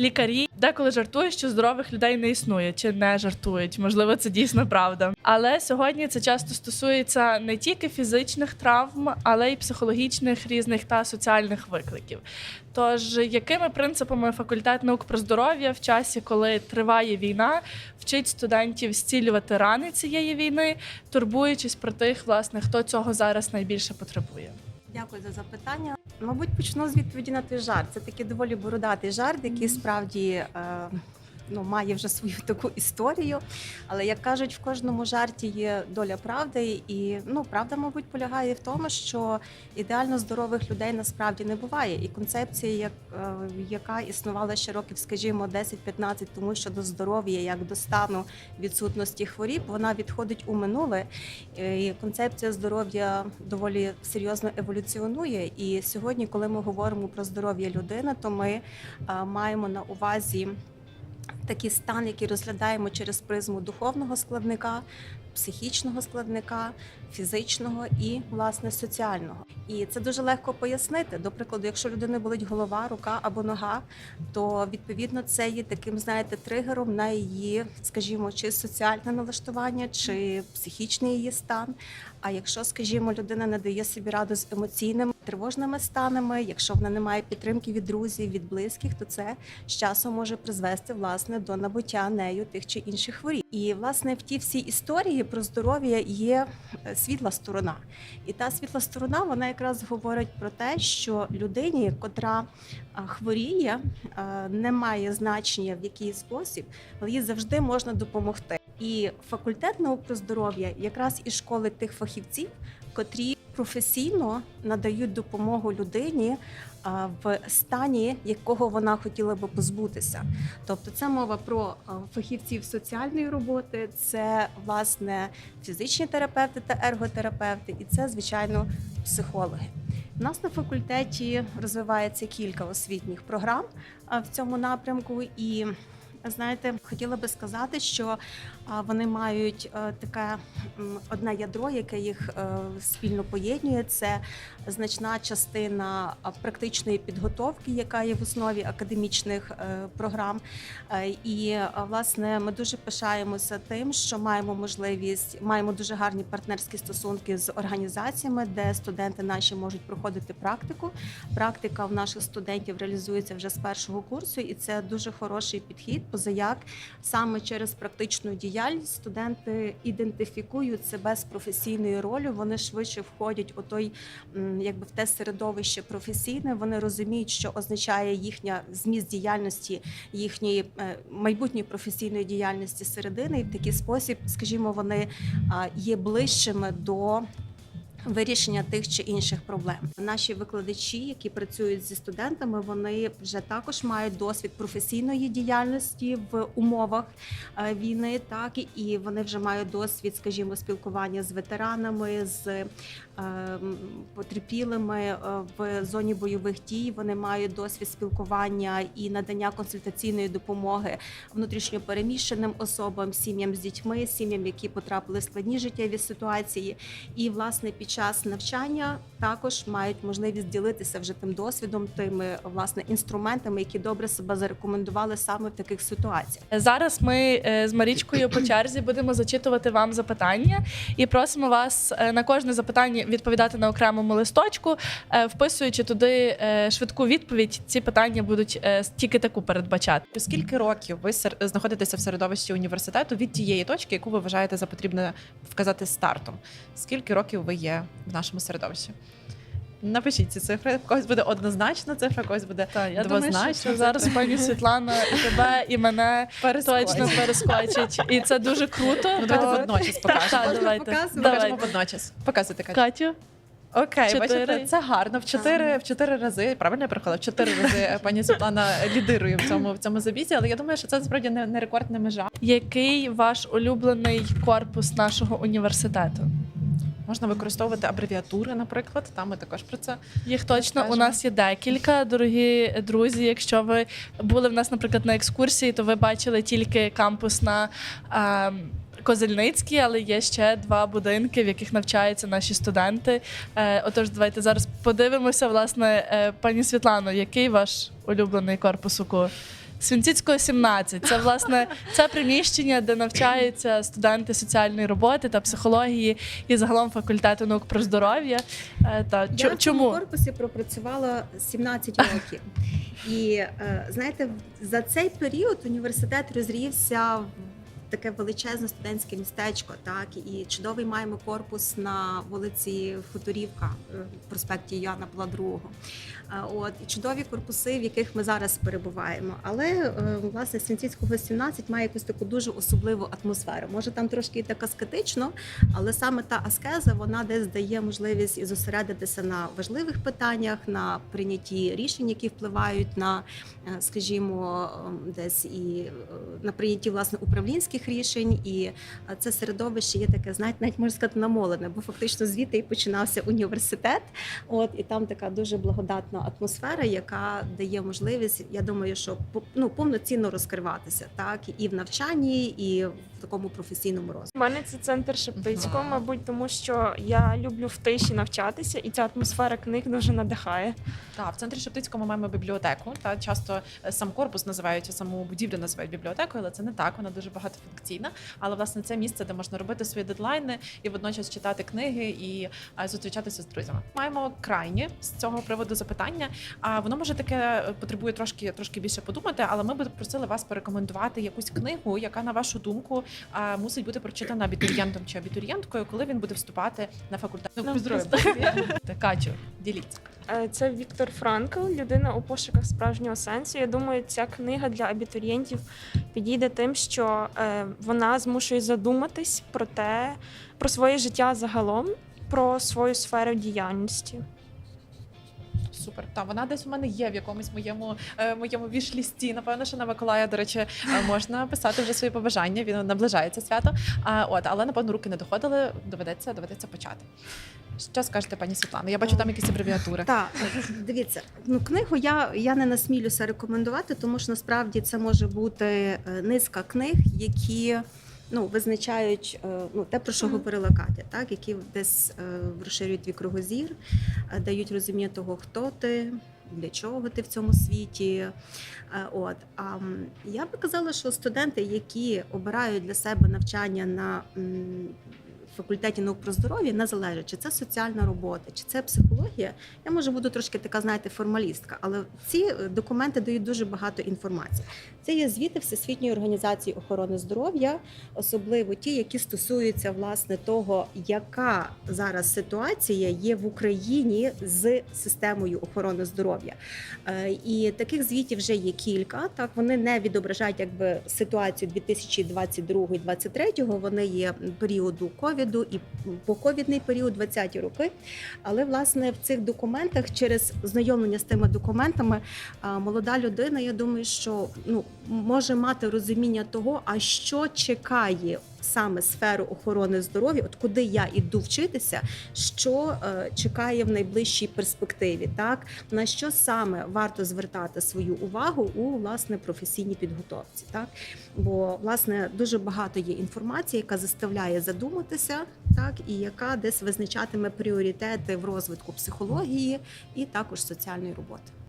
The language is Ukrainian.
лікарі деколи жартують, що здорових людей не існує, чи не жартують. Можливо, це дійсно правда. Але сьогодні це часто стосується не тільки фізичних травм, але й психологічних різних та соціальних викликів. Тож, якими принципами факультет наук про здоров'я в часі, коли триває війна, вчить студентів зцілювати рани цієї війни, турбуючись про тих, власне, хто цього зараз найбільше потребує? Дякую за запитання. Мабуть, почну з відповіді на той жарт. Це такий доволі бородатий жарт, який справді е, ну, має вже свою таку історію. Але як кажуть, в кожному жарті є доля правди, і ну правда, мабуть, полягає в тому, що ідеально здорових людей насправді не буває. І концепція, як, е, яка існувала ще років, скажімо, 10-15 тому щодо здоров'я, як до стану відсутності хворіб, вона відходить у минуле. Е, І концепція здоров'я доволі серйозно еволюціонує. І сьогодні, коли ми говоримо про здоров'я людини, то ми е, маємо на увазі такий стан, який розглядаємо через призму духовного складника, психічного складника, фізичного і власне соціального. І це дуже легко пояснити. До прикладу, якщо людини болить голова, рука або нога, то відповідно це є таким, знаєте, тригером на її, скажімо, чи соціальне налаштування, чи психічний її стан. А якщо, скажімо, людина не дає собі раду з емоційними тривожними станами, якщо вона не має підтримки від друзів, від близьких, то це з часом може призвести власне до набуття нею тих чи інших хворіб. І власне в тій всій історії про здоров'я є е, світла сторона. І та світла сторона вона якраз говорить про те, що людині, котра хворіє, не має значення в який спосіб, але їй завжди можна допомогти. І факультет наук про здоров'я якраз і школи тих фахівців, котрі професійно надають допомогу людині в стані, якого вона хотіла би позбутися. Тобто, це мова про фахівців соціальної роботи, це власне фізичні терапевти та ерготерапевти, і це звичайно психологи. У нас на факультеті розвивається кілька освітніх програм в цьому напрямку і. Знаєте, хотіла би сказати, що вони мають е, таке одне ядро, яке їх е, спільно поєднує. Це значна частина практичної підготовки, яка є в основі академічних е, програм. І власне ми дуже пишаємося тим, що маємо можливість, маємо дуже гарні партнерські стосунки з організаціями, де студенти наші можуть проходити практику. Практика в наших студентів реалізується вже з першого курсу, і це дуже хороший підхід. Позаяк саме через практичну діяльність студенти ідентифікують себе з професійною ролью. Вони швидше входять у той, якби в те середовище професійне. Вони розуміють, що означає їхня зміст діяльності, їхньої е, майбутньої професійної діяльності середини. І в такий спосіб, скажімо, вони є ближчими до. Вирішення тих чи інших проблем. Наші викладачі, які працюють зі студентами, вони вже також мають досвід професійної діяльності в умовах е, війни, так і вони вже мають досвід, скажімо, спілкування з ветеранами, з потерпілими е, в зоні бойових дій. Вони мають досвід спілкування і надання консультаційної допомоги внутрішньопереміщеним особам, сім'ям з дітьми, сім'ям, які потрапили в складні життєві ситуації. І власне під час навчання також мають можливість ділитися вже тим досвідом, тими власне інструментами, які добре себе зарекомендували саме в таких ситуаціях. Зараз ми е, з Марічкою по черзі будемо зачитувати вам запитання і просимо вас е, на кожне запитання відповідати на окремому листочку, Е, вписуючи туди е, швидку відповідь. Ці питання будуть е, тільки таку передбачати. Скільки років ви знаходитеся в середовищі університету від тієї точки, яку ви вважаєте за потрібне вказати стартом? Скільки років ви є в нашому середовищі? Напишіть ці цифри. В когось буде однозначна цифра, в когось буде Так, я двозначна. думаю, що зараз пані Світлана і тебе і мене перескочить. точно перескочить, і це дуже круто. Ну, давайте водночас покажемо. так, давайте. показувати? Покажемо Давайте. водночас. Показуйте, Катя. Катю, Окей, Чотири. бачите, це гарно. В чотири, в чотири рази, правильно я переходила? В чотири рази пані Світлана лідирує в цьому, в цьому забізі, але я думаю, що це насправді не, не рекордна межа. який ваш улюблений корпус нашого університету? Можна використовувати абревіатури, наприклад. Там ми також про це. Їх точно у нас є декілька, дорогі друзі. Якщо ви були в нас, наприклад, на екскурсії, то ви бачили тільки кампус на е, Козельницький, але є ще два будинки, в яких навчаються наші студенти. Е, отож, давайте зараз подивимося, власне, е, пані Світлано, який ваш улюблений корпус УКУ? Свінціцького 17. Це власне це приміщення, де навчаються студенти соціальної роботи та психології і загалом факультету наук про здоров'я. Е, Та Я чо- в корпусі пропрацювала 17 років. І е, знаєте, за цей період університет розрівся в таке величезне студентське містечко, так і чудовий маємо корпус на вулиці Хуторівка, е, в проспекті Яна Павла II. От і чудові корпуси, в яких ми зараз перебуваємо. Але е, власне Свінціцького 17 має якусь таку дуже особливу атмосферу. Може там трошки і так аскетично, але саме та аскеза вона десь дає можливість і зосередитися на важливих питаннях, на прийнятті рішень, які впливають на, е, скажімо, ем, десь і е, на прийнятті власне управлінських рішень. І це середовище є таке, знаєте, навіть можна сказати, намолене, бо фактично звідти і починався університет. От і там така дуже благодатна атмосфера, яка дає можливість, я думаю, що ну, повноцінно розкриватися, так і в навчанні, і в такому професійному розвитку. У мене це центр Шептицького, мабуть, тому що я люблю в тиші навчатися, і ця атмосфера книг дуже надихає. Так, в центрі Шептицького ми маємо бібліотеку. Та часто е, сам корпус називають саму будівлю називають бібліотекою, але це не так. Вона дуже багатофункційна. Але власне це місце, де можна робити свої дедлайни і водночас читати книги і е, зустрічатися з друзями. Маємо крайні з цього приводу запитання. А воно може таке е, потребує трошки трошки більше подумати, але ми б просили вас порекомендувати якусь книгу, яка на вашу думку мусить бути прочитана абітурієнтом чи абітурієнткою, коли він буде вступати на факультет. Ну, Ну. Качу, діліться. Е, Це Віктор Франкл, людина у пошуках справжнього сенсу. Я думаю, ця книга для абітурієнтів підійде тим, що е, вона змушує задуматись про те, про своє життя загалом, про свою сферу діяльності. Супер. Та вона десь у мене є в якомусь моєму е, моєму вішлісті. Напевно, що на Миколая, до речі, е, можна писати вже свої побажання. Він наближається свято. А от, але напевно руки не доходили. Доведеться, доведеться почати. Що скажете, пані Світлано? Я бачу там якісь абревіатури. Так, дивіться, ну книгу я, я не насмілюся рекомендувати, тому що насправді це може бути е, низка книг, які ну, визначають е, ну, те, про що говорила Катя, так, які десь е, розширюють твій кругозір, е, дають розуміння того, хто ти. Для чого ти в цьому світі? От а я би казала, що студенти, які обирають для себе навчання на факультеті наук про здоров'я, не залежить, чи це соціальна робота, чи це психологія, я може буду трошки така, знаєте, формалістка, але ці е, документи дають дуже багато інформації. Це є звіти Всесвітньої організації охорони здоров'я, особливо ті, які стосуються власне того, яка зараз ситуація є в Україні з системою охорони здоров'я. Е, І таких звітів вже є кілька. Так вони не відображають якби ситуацію 2022-2023, Вони є періоду ковіду і поковідний період 20-ті роки. Але власне в цих документах, через знайомлення з тими документами, молода людина, я думаю, що ну може мати розуміння того, а що чекає саме сферу охорони здоров'я, от куди я іду вчитися, що е, чекає в найближчій перспективі, так? На що саме варто звертати свою увагу у власне професійній підготовці, так? Бо власне дуже багато є інформації, яка заставляє задуматися, так? І яка десь визначатиме пріоритети в розвитку психології і також соціальної роботи.